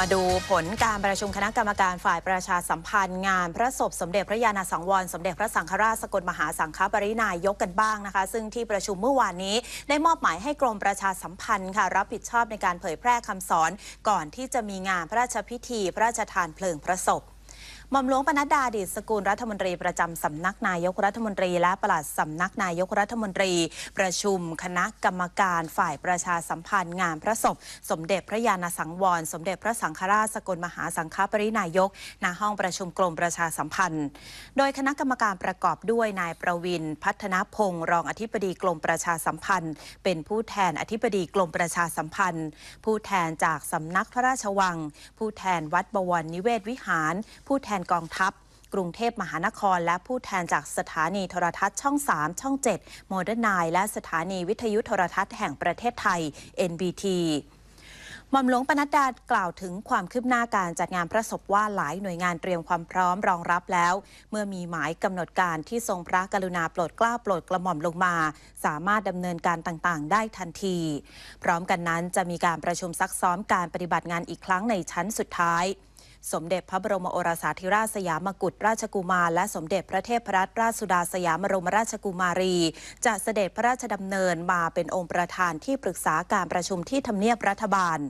มาดูผลการประชุมคณะกรรมการฝ่ายประชาสัมพันธ์งานพระศพสมเด็จพระยาณสังวร สมเด็จพระสังฆราชสกลมหาสังฆปรินายกกันบ้างนะคะ ซึ่งที่ประชุมเมื่อวานนี้ ได้มอบหมายให้กรมประชาสัมพันธ์ค่ะรับผิดชอบในการเผยแพร่คำสอน ก่อนที่จะมีงานพระราชพิธี พระราชทานเพลิงพระศพ หม่อมหลวงปนัดดาดิษฐ์สกุลรัฐมนตรีประจำสำนักนายกรัฐมนตรี และปลัดสำนักนายกรัฐมนตรี ประชุม คณะกรรมการฝ่ายประชาสัมพันธ์งานพระศพ สมเด็จพระยาณสังวร สมเด็จพระสังฆราชสกลมหาสังฆปรินายกณห้องประชุมกรมประชาสัมพันธ์ โดยคณะกรรมการประกอบด้วยนายประวิน พัฒนพงศ์รองอธิบดีกรมประชาสัมพันธ์ เป็นผู้แทนอธิบดีกรมประชาสัมพันธ์ ผู้แทนจากสำนักพระราชวัง ผู้แทนวัดบวรนิเวศวิหาร ผู้แทนกองทัพ กรุงเทพมหานคร และผู้แทนจากสถานีโทรทัศน์ช่อง 3 ช่อง 7 โมเดิร์นไนและสถานีวิทยุโทรทัศน์แห่งประเทศไทย NBT หม่อมหลวงปนัดดากล่าวถึงความคืบหน้าการจัดงานพระศพว่าหลายหน่วยงานเตรียมความพร้อมรองรับแล้ว เมื่อมีหมายกำหนดการที่ทรงพระกรุณาโปรดเกล้าโปรดกระหม่อมลงมา สามารถดำเนินการต่างๆ ได้ทันที พร้อมกันนั้นจะมีการประชุมซักซ้อมการปฏิบัติงานอีกครั้งในชั้นสุดท้าย สมเด็จพระบรมโอรสาธิราชสยามกุฎราชกุมารและสมเด็จพระเทพรัตนราชสุดาสยามบรมราชกุมารี จะเสด็จพระราชดำเนินมาเป็นองค์ประธานที่ปรึกษาการประชุมที่ทำเนียบรัฐบาล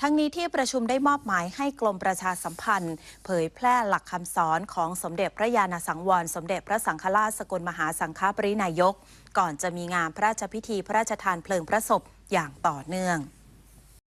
ทั้งนี้ที่ประชุมได้มอบหมายให้กรมประชาสัมพันธ์ เผยแพร่หลักคำสอนของสมเด็จพระยาณสังวร สมเด็จพระสังฆราชสกลมหาสังฆปรินายก ก่อนจะมีงานพระราชพิธีพระราชทานเพลิงพระศพอย่างต่อเนื่อง